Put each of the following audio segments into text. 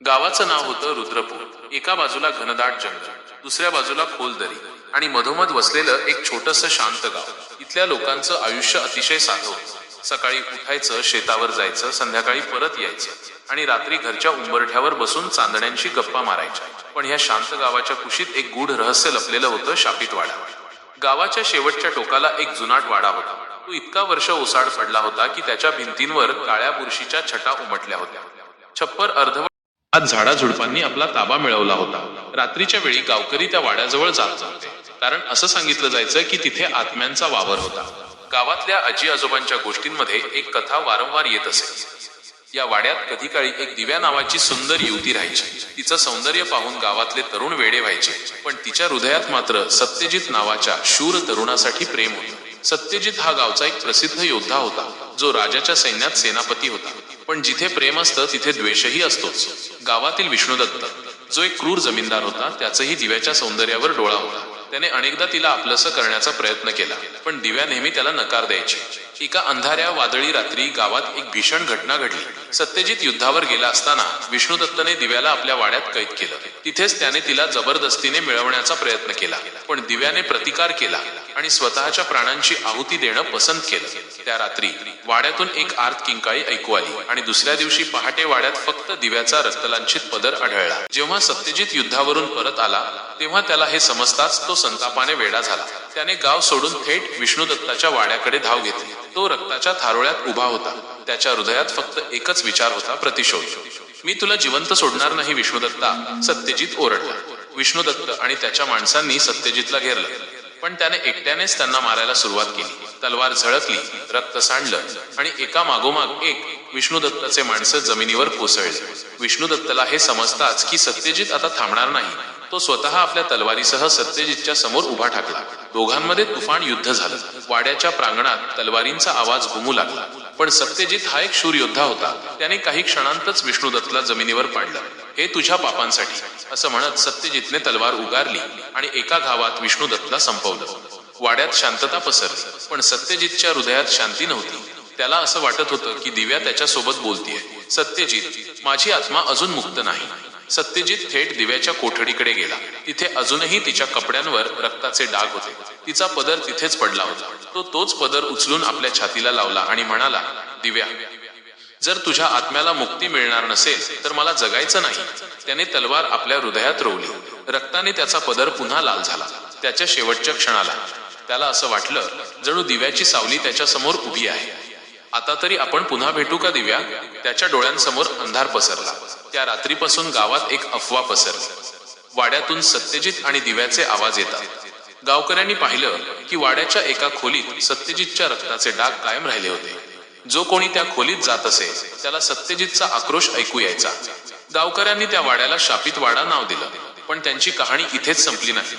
गावाचं नाव होतं रुद्रपूर. एका बाजूला घनदाट जंगल दुसऱ्या बाजूला खोल दरी आणि मधोमध वसलेलं एक छोटस शांत गाव. इथल्या लोकांचं आयुष्य अतिशय साधं होतं. सकाळी उठायचं शेतावर जायचं संध्याकाळी परत यायचं आणि रात्री घरच्या उंबरठ्यावर बसून चांदण्यांशी गप्पा मारायच्या. पण ह्या शांत गावाच्या कुशीत एक गूढ रहस्य लपलेलं होतं शापित वाडा गावाच्या शेवटच्या टोकाला एक जुनाट वाडा होता. तो इतका वर्ष ओसाड पडला होता की त्याच्या भिंतींवर काळ्या बुरशीच्या छटा उमटल्या होत्या. छप्पर अर्धवट आज झाडाझुडपांनी आपला ताबा मिळवला होता. रात्रीच्या वेळी गावकरी त्या वाड्याजवळ जात होते. कारण असं सांगितलं जायचं की तिथे आत्म्यांचा वावर होता. गावातल्या आजी आजोबांच्या गोष्टींमध्ये एक कथा वारंवार येत असे. या वाड्यात कधी काळी एक दिव्या नावाची सुंदर युवती राहायची. तिचं सौंदर्य पाहून गावातले तरुण वेडे व्हायचे. पण तिच्या हृदयात मात्र सत्यजित नावाच्या शूर तरुणासाठी प्रेम होतं. सत्यजित हा गावचा एक प्रसिद्ध योद्धा होता जो राजाच्या सैन्यात सेनापती होता. पण जिथे प्रेम असतं तिथे द्वेषही असतोच गावातील विष्णुदत्त जो एक क्रूर जमीनदार होता त्याचंही दिव्याच्या सौंदर्यावर डोळा होता. त्याने अनेकदा तिला आपलंसं करण्याचा प्रयत्न केला पण दिव्या नेहमी त्याला नकार द्यायची. एका अंधाऱ्या वादळी रात्री गावात एक भीषण घटना घडली. सत्यजित युद्धावर गेला असताना विष्णुदत्तने दिव्याला आपल्या वाड्यात कैद केलं. तिथेच त्याने तिला जबरदस्तीने मिळवण्याचा प्रयत्न केला पण दिव्याने प्रतिकार केला आणि स्वतःच्या प्राणांची आहुती देणं पसंत केलं. त्या रात्री वाड्यातून एक आर्त किंकाळी ऐकू आली आणि दुसऱ्या दिवशी पहाटे वाड्यात फक्त दिव्याचा रक्तलांछित पदर आढळला. जेव्हा सत्यजित युद्धावरून परत आला तेव्हा त्याला हे समजताच तो संतापाने वेडा झाला. त्याने गाव सोडून थेट विष्णुदत्ताच्या वाड्याकडे धाव घेतली. तो रक्ताच्या थारोळ्यात उभा होता. त्याच्या हृदयात फक्त एकच विचार होता प्रतिशोध. मी तुला जिवंत सोडणार नाही विष्णुदत्ता सत्यजित ओरडला. विष्णुदत्त आणि त्याच्या माणसांनी सत्यजितला घेरलं. पण त्याने एकट्यानेच त्यांना मारायला सुरुवात केली. तलवार झळकली रक्त सांडलं आणि एका मागोमाग एक विष्णुदत्ताचे माणसं जमिनीवर कोसळले. विष्णुदत्तला हे समजताच की सत्यजित आता थांबणार नाही. तो स्वतः आपल्या तलवारीसह सत्यजितच्या समोर उभा ठाकला. दोघांमध्ये तुफान युद्ध झालं. वाड्याच्या प्रांगणात तलवारींचा आवाज घुमू लागला. पण सत्यजित हा एक शूर योद्धा होता. त्याने काही क्षणांतच विष्णुदत्तला जमिनीवर पाडलं. हे तुझ्या पापांसाठी असं म्हणत सत्यजितने तलवार उगारली आणि एका घावात विष्णुदत्तला संपवलं. वाड्यात शांतता पसरली. पण सत्यजितच्या हृदयात शांती नव्हती. त्याला असं वाटत होतं की दिव्या त्याच्यासोबत बोलतीये. सत्यजित माझी आत्मा अजून मुक्त नाही. सत्यजित थेट दिव्याच्या कोठडीकडे गेला. तिथे अजूनही तिच्या कपड्यांवर रक्ताचे डाग होते. तिचा पदर तिथेच पडला होता. तो तोच पदर उचलून आपल्या छातीला लावला आणि म्हणाला दिव्या जर तुझ्या आत्म्याला मुक्ती मिळणार नसेल तर मला जगायचं नाही. त्याने तलवार आपल्या हृदयात रोवली. रक्ताने त्याचा पदर पुन्हा लाल झाला. त्याच्या शेवटच्या क्षणाला त्याला असं वाटलं जणू दिव्याची सावली त्याच्यासमोर उभी आहे. आता तरी आपण पुन्हा भेटू का दिव्या? त्याच्या डोळ्यांसमोर अंधार पसरला. त्या रात्रीपासून गावात एक अफवा पसरली. वाड्यातून सत्यजित आणि दिव्याचे आवाज येतात. गावकऱ्यांनी पाहिलं की वाड्याच्या एका खोलीत सत्यजितच्या रक्ताचे डाग कायम राहिले होते. जो कोणी त्या खोलीत जात असे त्याला सत्यजितचा आक्रोश ऐकू यायचा. गावकऱ्यांनी त्या वाड्याला शापित वाडा नाव दिलं पण त्यांची कहाणी इथेच संपली नाही.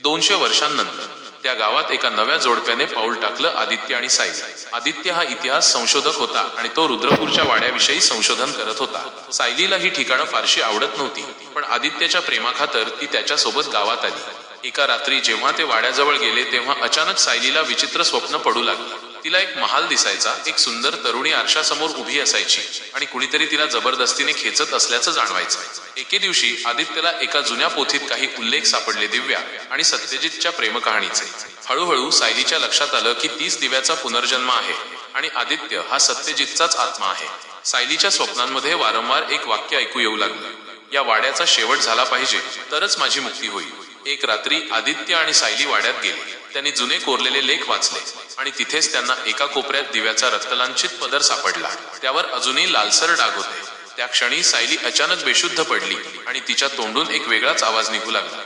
दोनशे वर्षांनंतर त्या गावात एका नव्या जोडप्याने पाऊल टाकलं आदित्य आणि साई. आदित्य हा इतिहास संशोधक होता आणि तो रुद्रपूरच्या वाड्याविषयी संशोधन करत होता. सायलीला ही ठिकाणं फारशी आवडत नव्हती पण आदित्यच्या प्रेमाखातर ती त्याच्यासोबत गावात आली. एका रात्री जेव्हा ते वाड्याजवळ गेले तेव्हा अचानक सायलीला विचित्र स्वप्न पडू लागलं. तिला एक महाल दिसायचा एक सुंदर तरुणी आरशासमोर उभी असायची आणि कुणीतरी तिला जबरदस्तीने खेचत असल्याचं जाणवायचं. एके दिवशी आदित्यला एका जुन्या पोथीत काही उल्लेख सापडले दिव्या आणि सत्यजितच्या प्रेमकहाणीचे. हळूहळू सायलीच्या लक्षात आलं की तीच दिव्याचा पुनर्जन्म आहे आणि आदित्य हा सत्यजितचाच आत्मा आहे. सायलीच्या स्वप्नांमध्ये वारंवार एक वाक्य ऐकू येऊ लागलं. या वाड्याचा शेवट झाला पाहिजे तरच माझी मुक्ती होईल. एक रात्री आदित्य आणि सायली वाड्यात गेले. त्यांनी जुने कोरलेले लेख वाचले आणि तिथेच त्यांना एका कोपऱ्यात दिव्याचा रक्तलांचित पदर सापडला. त्यावर अजूनही लालसर डाग होते. त्या क्षणी सायली अचानक बेशुद्ध पडली आणि तिच्या तोंडून एक वेगळाच आवाज निघू लागला.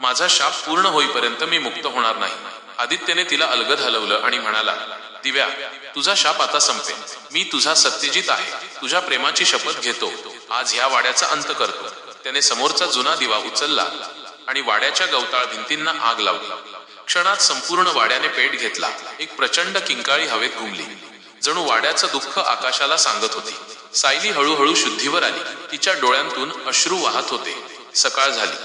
माझा शाप पूर्ण होईपर्यंत मी मुक्त होणार नाही. आदित्यने तिला अलगद हलवलं आणि म्हणाला दिव्या तुझा शाप आता संपेल. मी तुझा सत्यजित आहे. तुझ्या प्रेमाची शपथ घेतो. आज ह्या वाड्याचा अंत करतो. त्याने समोरचा जुना दिवा उचलला आणि वाड्याच्या गवताळ भिंतींना आग लावली. क्षणात संपूर्ण वाड्याने पेट घेतला. एक प्रचंड किंकाळी हवेत घुमली. जणू वाड्याचं दुःख आकाशाला सांगत होती. सायली हळूहळू शुद्धीवर आली. तिच्या डोळ्यांतून अश्रू वाहत होते. सकाळ झाली.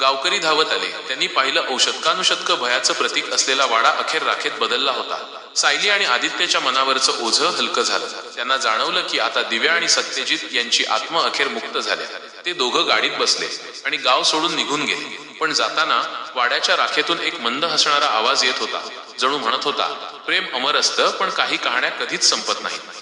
गावकरी धावत आले. त्यांनी पाहिलं औषधकानुषधक भयाचं प्रतीक असलेला वाडा अखेर राखेत बदलला होता. सायली आणि आदित्यच्या मनावरचं ओझं हलकं झालं. त्यांना जाणवलं की आता दिव्या आणि सत्यजित यांची आत्मा अखेर मुक्त झाल्या. ते दोघं गाडीत बसले आणि गाव सोडून निघून गेले. पण जाताना वाड्याच्या राखेतून एक मंद हसणारा आवाज येत होता. जणू म्हणत होता प्रेम अमर असतं पण काही कहाण्या कधीच संपत नाहीत.